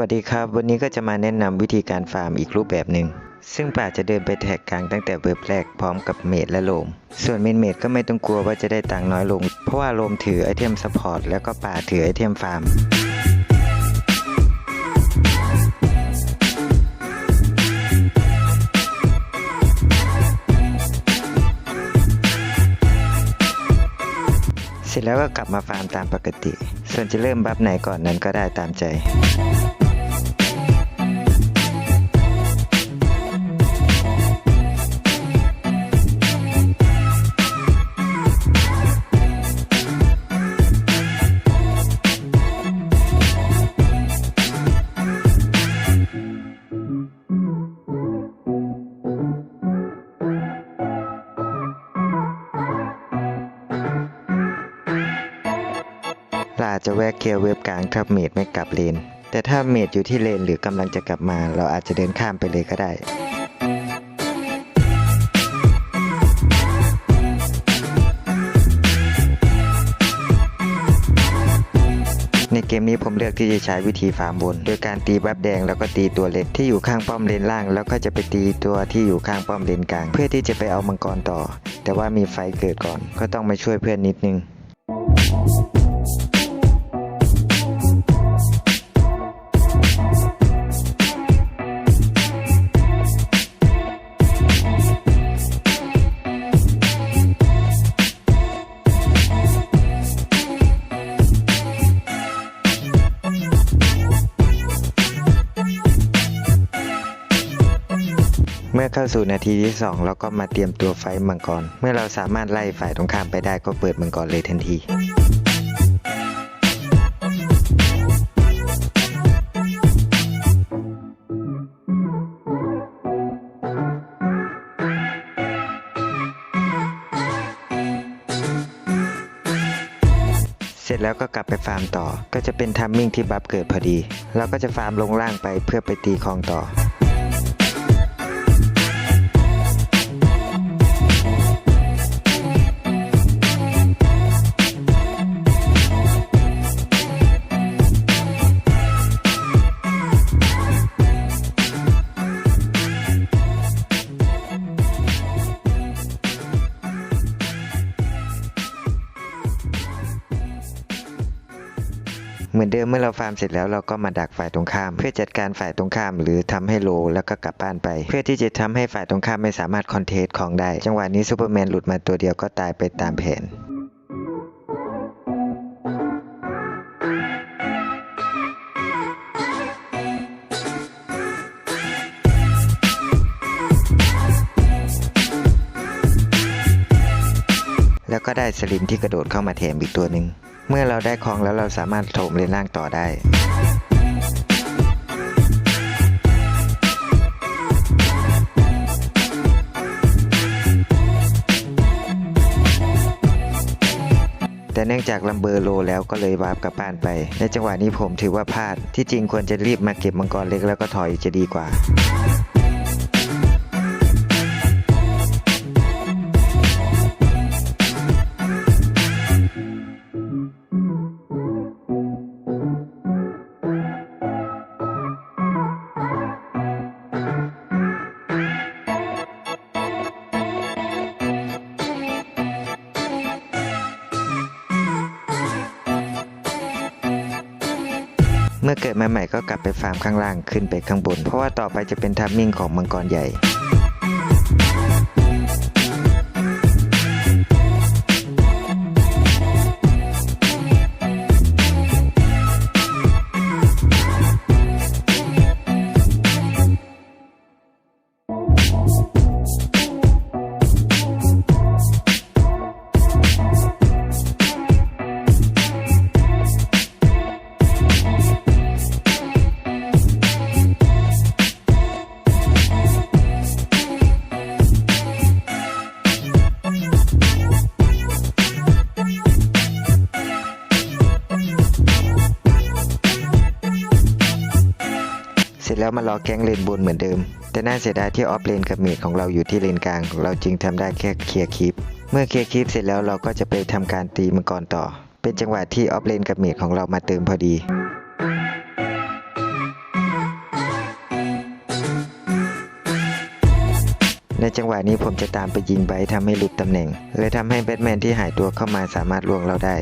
วัสดีครับ วันนี้ก็จะมาแนะนำวิธีการฟาร์มอีกรูปแบบหนึ่ง ซึ่งป่าจะเดินไปแท็กกลางตั้งแต่เว็บแรกพร้อมกับเมดและโลม ส่วนเมนเมดก็ไม่ต้องกลัวว่าจะได้ตังค์น้อยลง เพราะว่าโลมถือไอเทมซัพพอร์ตแล้วก็ป่าถือไอเทมฟาร์มเสร็จแล้วก็กลับมาฟาร์มตามปกติ ส่วนจะเริ่มบัฟไหนก่อนนั้นก็ได้ตามใจ อาจจะแวะเคลียร์เว็บกลางถ้าเมดไม่กลับเลน แต่ถ้าเมดอยู่ที่เลนหรือกำลังจะกลับมา เราอาจจะเดินข้ามไปเลยก็ได้ในเกมนี้ผมเลือกที่จะใช้วิธีฟาร์มบนโดยการตีบัฟแดงแล้วก็ตีตัวเลนที่อยู่ข้างป้อมเลนล่าง แล้วก็จะไปตีตัวที่อยู่ข้างป้อมเลนกลาง เพื่อที่จะไปเอามังกรต่อ แต่ว่ามีไฟเกิดก่อน ก็ต้องมาช่วยเพื่อนนิดนึงาสู่นาทีที่2เราก็มาเตรียมตัวไฟมังกร เมื่อเราสามารถไล่ฝ่ายตรงข้ามไปได้ก็เปิดมังกรเลยทันทีเสร็จแล้วก็กลับไปฟาร์มต่อ ก็จะเป็นทัมมิ่งที่บัฟเกิดพอดี เราก็จะฟาร์มลงล่างไปเพื่อไปตีคลองต่อ ดิมเมื่อเราฟาร์มเสร็จแล้วเราก็มาดักฝ่ายตรงข้าม เพื่อจัดการฝ่ายตรงข้าม หรือทำให้โลแล้วก็กลับบ้านไป เพื่อที่จะทำให้ฝ่ายตรงข้ามไม่สามารถคอนเทสของได้ จังหวะนี้ซูเปอร์แมนหลุดมาตัวเดียวก็ตายไปตามแผนแล้วก็ได้สลิมที่กระโดดเข้ามาแถมอีกตัวหนึ่ง เมื่อเราได้ของแล้วเราสามารถโถมเลนล่างต่อได้ แต่เนื่องจากลัมเบอร์โลแล้วก็เลยวาร์ปกลับบ้านไป ในจังหวะนี้ผมถือว่าพลาด ที่จริงควรจะรีบมาเก็บมังกรเล็กแล้วก็ถอยจะดีกว่า กิดมาใหม่ก็กลับไปฟาร์มข้างล่างขึ้นไปข้างบน เพราะว่าต่อไปจะเป็นทัมมิ่งของมังกรใหญ่ แล้วมารอแก๊งเลนบนเหมือนเดิม แต่น่าเสียดายที่ออฟเลนกับเมดของเราอยู่ที่เลนกลาง เราจึงทำได้แค่เคลียร์คลิป เมื่อเคลียร์คลิปเสร็จแล้วเราก็จะไปทำการตีมังกรต่อ เป็นจังหวะที่ออฟเลนกับเมดของเรามาเติมพอดีในจังหวะนี้ผมจะตามไปยิงไบทำให้หลุดตำแหน่ง เลยทำให้แบทแมนที่หายตัวเข้ามาสามารถลวงเราได้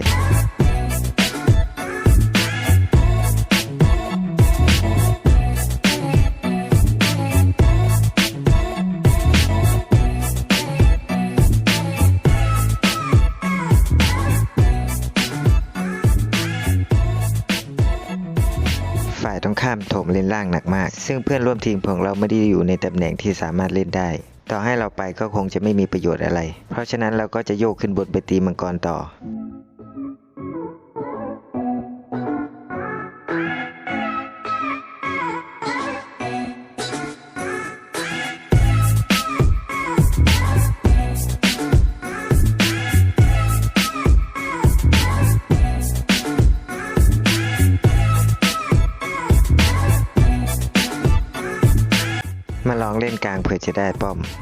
ามโถมเล่นล่างหนักมาก ซึ่งเพื่อนร่วมทีมของเราไม่ได้อยู่ในตำแหน่งที่สามารถเล่นได้ต่อให้เราไปก็คงจะไม่มีประโยชน์อะไร เพราะฉะนั้นเราก็จะโยกขึ้นบนไปตีมังกรต่อ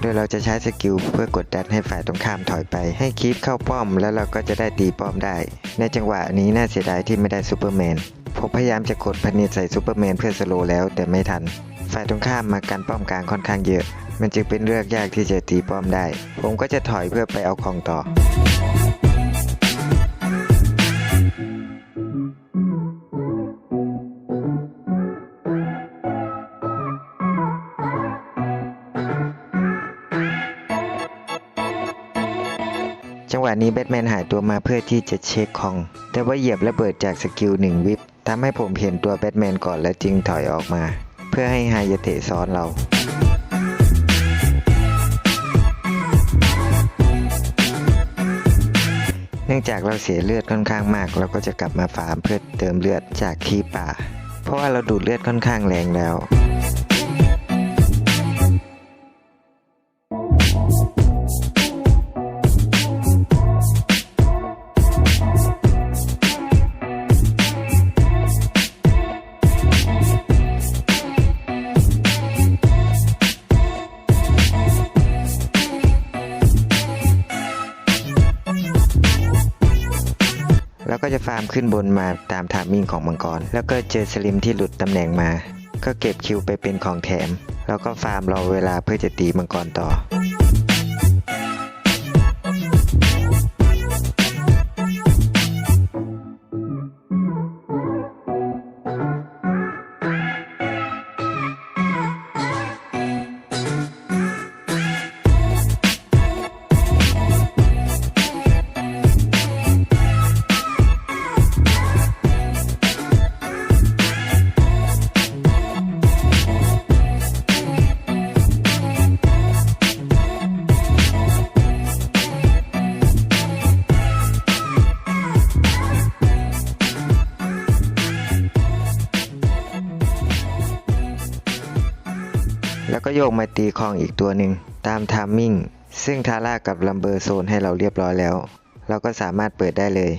โดยเราจะใช้สกิลเพื่อกดดันให้ฝ่ายตรงข้ามถอยไป ให้คีปเข้าป้อม แล้วเราก็จะได้ตีป้อมได้ ในจังหวะนี้น่าเสียดายที่ไม่ได้ซูเปอร์แมนผมพยายามจะกดพนิดใส่ซูเปอร์แมนเพื่อสโลแล้วแต่ไม่ทัน ฝ่ายตรงข้ามมากันป้อมกลางค่อนข้างเยอะ มันจึงเป็นเรื่องยากที่จะตีป้อมได้ ผมก็จะถอยเพื่อไปเอาของต่อ จังหวะนี้แบทแมนหายตัวมาเพื่อที่จะเช็คของ แต่ว่าเหยียบระเบิดจากสกิลหนึ่งวิปทำให้ผมเห็นตัวแบทแมนก่อนและจึงถอยออกมา เพื่อให้ไฮยเตะซ้อนเราเนื่องจากเราเสียเลือดค่อนข้างมาก เราก็จะกลับมาฟาร์มเพื่อเติมเลือดจากคีป่า เพราะว่าเราดูดเลือดค่อนข้างแรงแล้ว ก็จะฟาร์มขึ้นบนมาตามทามมิ่งของมังกร แล้วก็เจอสลิมที่หลุดตำแหน่งมา ก็เก็บคิวไปเป็นของแถม แล้วก็ฟาร์มรอเวลาเพื่อจะตีมังกรต่อ โยกมาตีคองอีกตัวหนึ่งตามทามมิ่ง ซึ่งทาร่ากับลัมเบอร์โซนให้เราเรียบร้อยแล้ว เราก็สามารถเปิดได้เลย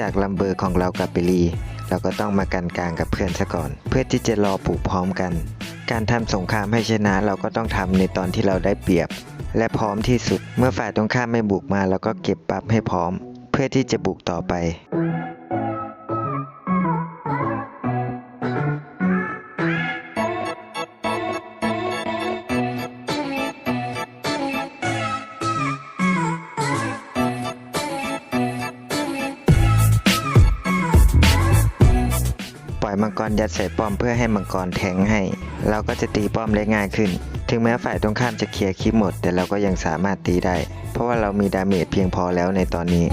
จากลัมเบอร์ของเรากับเบลลี เราก็ต้องมากันกลางกับเพื่อนซะก่อน เพื่อที่จะรอปลูกพร้อมกัน การทำสงครามให้ชนะเราก็ต้องทำในตอนที่เราได้เปรียบ และพร้อมที่สุด เมื่อฝ่ายตรงข้ามไม่บุกมาเราก็เก็บปั๊บให้พร้อม เพื่อที่จะบุกต่อไป มังกรยัดใส่ป้อมเพื่อให้มังกรแทงให้ เราก็จะตีป้อมได้ง่ายขึ้น ถึงแม้ฝ่ายตรงข้ามจะเคลียร์คลิปหมด แต่เราก็ยังสามารถตีได้ เพราะว่าเรามีดาเมจเพียงพอแล้วในตอนนี้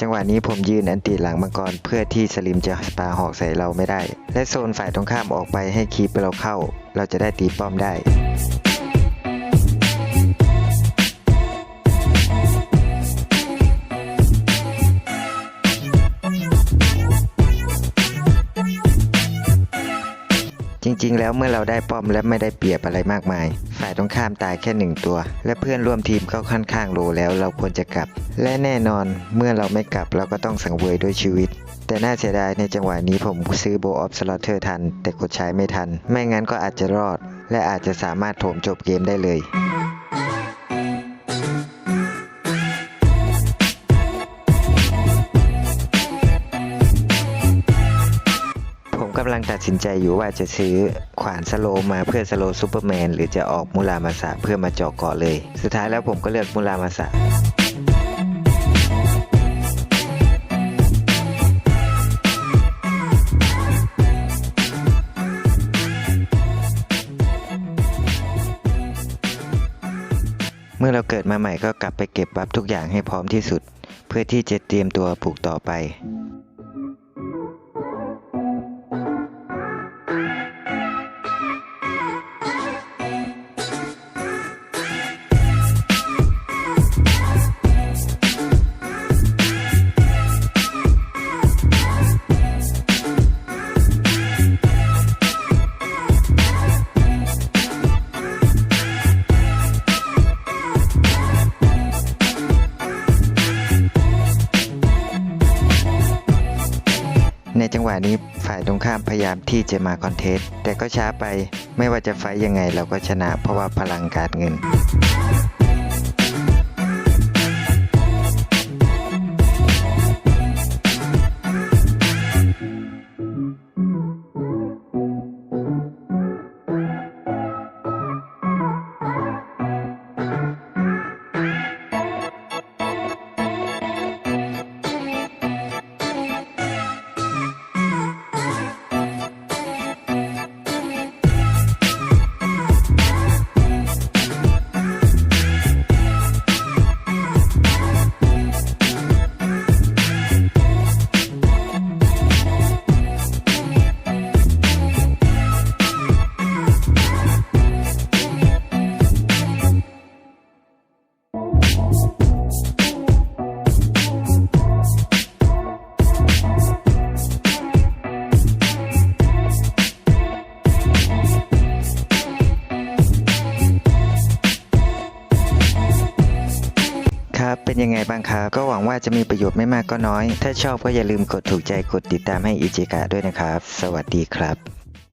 จังหวะนี้ผมยืนอันตีหลังมังกรเพื่อที่สลิมจะปาหอกใส่เราไม่ได้ และโซนฝ่ายตรงข้ามออกไปให้คีปเราเข้า เราจะได้ตีป้อมได้ ริง ๆ แล้วเมื่อเราได้ป้อมและไม่ได้เปรียบอะไรมากมาย ฝ่ายตรงข้ามตายแค่หนึ่งตัว และเพื่อนร่วมทีมก็ค่อนข้างโลแล้วเราควรจะกลับ และแน่นอนเมื่อเราไม่กลับเราก็ต้องสังเวยด้วยชีวิต แต่น่าเสียดายในจังหวะนี้ผมซื้อโบออฟสลอเทอร์ทัน แต่กดใช้ไม่ทัน ไม่งั้นก็อาจจะรอด และอาจจะสามารถโถมจบเกมได้เลยำลังตัดสินใจอยู่ว่าจะซื้อขวานสโลมาเพื่อสโลซูเปอร์แมนหรือจะออกมูรามาสะเพื่อมาเจาะเกาะเลย สุดท้ายแล้วผมก็เลือกมูรามาสะเมื่อเราเกิดมาใหม่ก็กลับไปเก็บบัฟทุกอย่างให้พร้อมที่สุด เพื่อที่จะเตรียมตัวปลูกต่อไป รงข้ามพยายามที่จะมาคอนเทสต์แต่ก็ช้าไปไม่ว่าจะไฟยังไงเราก็ชนะเพราะว่าพลังการเงิน บ้างครับ ก็หวังว่าจะมีประโยชน์ไม่มากก็น้อย ถ้าชอบก็อย่าลืมกดถูกใจกดติดตามให้อิจิกะด้วยนะครับ สวัสดีครับ